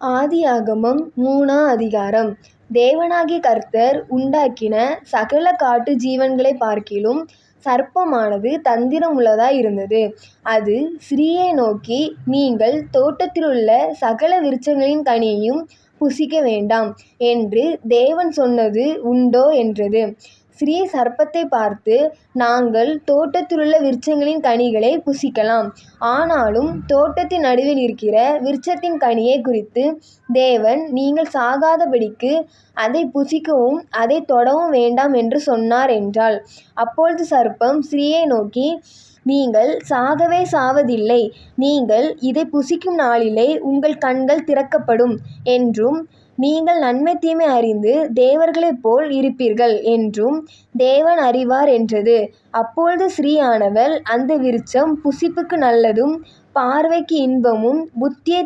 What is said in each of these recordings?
ஆதியாகமம் மூணா அதிகாரம் தேவனாகிய கர்த்தர் உண்டாக்கின சகல காட்டு ஜீவன்களைப் பார்க்கிலும் சர்ப்பமானது தந்திரமுள்ளதாய் இருந்தது. அது ஸ்திரீயை நோக்கி நீங்கள் தோட்டத்திலுள்ள சகல விருட்சங்களின் கனியையும் புசிக்க வேண்டாம் என்று தேவன் சொன்னது உண்டோ என்றது. ஸ்திரீ சர்ப்பத்தைப் பார்த்து நாங்கள் தோட்டத்திலுள்ள விருட்சங்களின் கனிகளைப் புசிக்கலாம். ஆனாலும் தோட்டத்தின் நடுவில் இருக்கிற விருட்சத்தின் கனியைக் குறித்து தேவன் நீங்கள் சாகாதபடிக்கு அதைப் புசிக்கவும் அதைத் தொடவும் வேண்டாம் என்று சொன்னார் என்றாள். அப்பொழுது சர்ப்பம் ஸ்திரீயை நோக்கி நீங்கள் சாகவே சாவதில்லை நீங்கள் இதைப் புசிக்கும் நாளிலே உங்கள் கண்கள் திறக்கப்படும் என்றும் நீங்கள் நன்மை தீமை அறிந்து தேவர்களைப் போல் இருப்பீர்கள் என்றும் தேவன் அறிவார் என்றது. அப்பொழுது ஸ்திரீயானவள் அந்த விருட்சம் புசிப்புக்கு நல்லதும் பார்வைக்கு இன்பமும் புத்தியை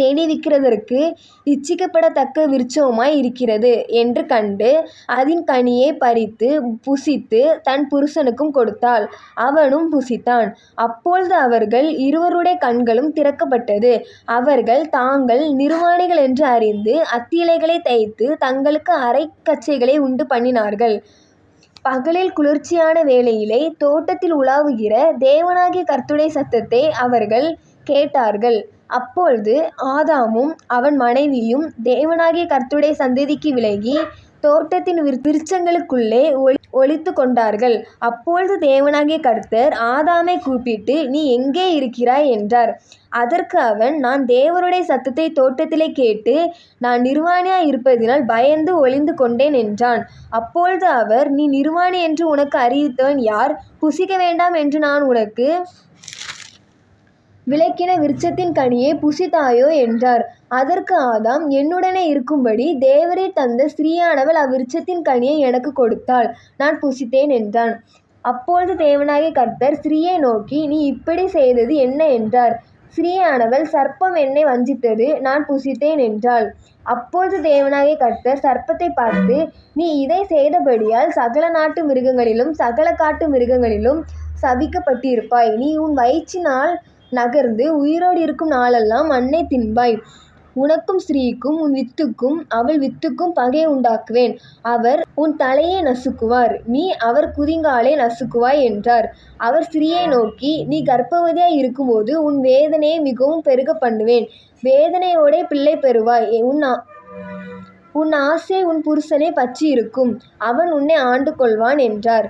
தெளிவிக்கிறதற்கு இச்சிக்கப்படத்தக்க விருட்சமாய் இருக்கிறது என்று கண்டு அதின் கனியைப் பறித்துப் புசித்துத் தன் புருஷனுக்கும் கொடுத்தாள் அவனும் புசித்தான். அப்பொழுது அவர்கள் இருவருடைய கண்களும் திறக்கப்பட்டது அவர்கள் தாங்கள் நிர்வாணிகள் என்று அறிந்து அத்தியிலைகளைத் தைத்துத் தங்களுக்கு அரைக்கச்சைகளை உண்டுபண்ணினார்கள். பகலில் குளிர்ச்சியான வேளையிலே தோட்டத்தில் உலாவுகிற தேவனாகிய கர்த்தருடைய சத்தத்தை அவர்கள் கேட்டார்கள். அப்பொழுது ஆதாமும் அவன் மனைவியும் தேவனாகிய கர்த்துடைய சந்ததிக்கு விலகி தோட்டத்தின் விருச்சங்களுக்குள்ளே ஒளி ஒழித்து கொண்டார்கள். அப்பொழுது தேவனாகிய கர்த்தர் ஆதாமை கூப்பிட்டு நீ எங்கே இருக்கிறாய்? என்றார். அதற்கு அவன் நான் தேவருடைய சத்தத்தை தோட்டத்திலே கேட்டு நான் நிர்வாணியாய் இருப்பதினால் பயந்து ஒளிந்து கொண்டேன் என்றான். அப்பொழுது அவர் நீ நிர்வாணி என்று உனக்கு அறிவித்தவன் யார்? புசிக்க வேண்டாம் என்று நான் உனக்கு விளக்கின விருட்சத்தின் கனியைப் புசித்தாயோ? என்றார். அதற்கு ஆதாம் என்னுடனே இருக்கும்படி தேவரே தந்த ஸ்திரீயானவள் அவ்விருட்சத்தின் கனியை எனக்கு கொடுத்தாள் நான் புசித்தேன் என்றான். அப்பொழுது தேவனாகிய கர்த்தர் ஸ்திரீயை நோக்கி நீ இப்படி செய்தது என்ன? என்றார். ஸ்திரீயானவள் சர்ப்பம் என்னை வஞ்சித்தது நான் புசித்தேன் என்றாள். அப்பொழுது தேவனாகிய கர்த்தர் சர்ப்பத்தை பார்த்து நீ இதை செய்தபடியால் சகல நாட்டு மிருகங்களிலும் சகல காட்டு மிருகங்களிலும் சபிக்கப்பட்டிருப்பாய் நீ உன் வயிற்றினால் நகர்ந்து உயிரோடு இருக்கும் நாளெல்லாம் மண்ணைத் தின்பாய். உனக்கும் ஸ்திரீக்கும் உன் வித்துக்கும் அவள் வித்துக்கும் பகை உண்டாக்குவேன் அவர் உன் தலையை நசுக்குவார் நீ அவர் குதிங்காலை நசுக்குவாய் என்றார். அவர் ஸ்ரீயை நோக்கி நீ கர்ப்பவதியாய் இருக்கும்போது உன் வேதனையை மிகவும் பெருக பண்ணுவேன் வேதனையோடே பிள்ளை பெறுவாய் உன் உன் ஆசை உன் புருஷனை பற்றி இருக்கும் அவன் உன்னை ஆண்டு கொள்வான் என்றார்.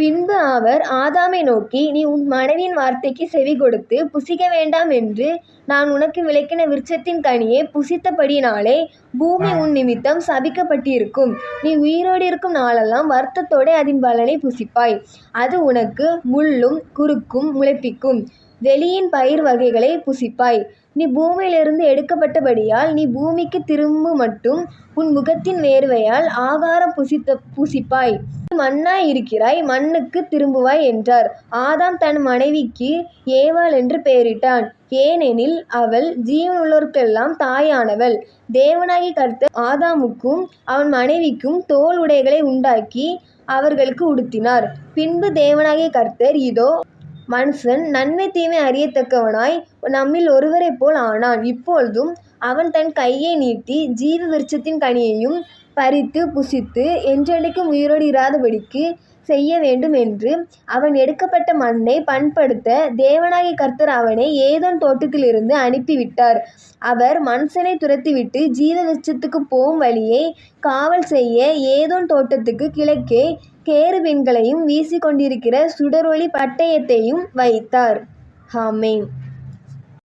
பின்பு அவர் ஆதாமை நோக்கி நீ உன் மனைவியின் செவி கொடுத்து புசிக்க வேண்டாம் என்று நான் உனக்கு விளக்கின விருட்சத்தின் கனியை புசித்தபடியினாலே பூமி உன் நிமித்தம் சபிக்கப்பட்டிருக்கும். நீ உயிரோடிருக்கும் நாளெல்லாம் வருத்தத்தோடே அதன் பலனை புசிப்பாய். அது உனக்கு முள்ளும் குறுக்கும் முளைப்பிக்கும். வெளியின் பயிர் வகைகளை புசிப்பாய். நீ பூமியிலிருந்து எடுக்கப்பட்டபடியால் நீ பூமிக்கு திரும்ப மட்டும் உன் முகத்தின் வேர்வையால் ஆகாரம் புசிப்பாய். மண்ணாய் இருக்கிறாய் மண்ணுக்கு திரும்புவாய் என்றார். ஆதாம் தன் மனைவிக்கு ஏவாள் என்று பெயரிட்டான் ஏனெனில் அவள் ஜீவனுள்ளோருக்கெல்லாம் தாயானவள். தேவனாகி கர்த்தர் ஆதாமுக்கும் அவன் மனைவிக்கும் தோல் உடைகளை உண்டாக்கி அவர்களுக்கு உடுத்தினார். பின்பு தேவனாகிய கர்த்தர் இதோ. மனுஷன் நன்மை தீமை அறியத்தக்கவனாய் நம்மில் ஒருவரைப்போல் ஆனான். இப்பொழுதும் அவன் தன் கையை நீட்டி ஜீவ விருட்சத்தின் கனியையும் பறித்து புசித்து என்றென்றைக்கும் உயிரோடு இல்லாதபடிக்கு செய்ய வேண்டும் என்று அவன் எடுக்கப்பட்ட மண்ணை பண்படுத்த தேவனாகிய கர்த்தர் அவனை ஏதோன் தோட்டத்திலிருந்து அனுப்பிவிட்டார். அவர் மண்சனை துரத்திவிட்டு ஜீவ விருட்சத்துக்குப் போகும் வழியை காவல் செய்ய ஏதோன் தோட்டத்துக்கு கிழக்கே கேருபீன்களையும் வீசிக்கொண்டிருக்கிற சுடரொளி பட்டயத்தையும் வைத்தார். ஹாமேன்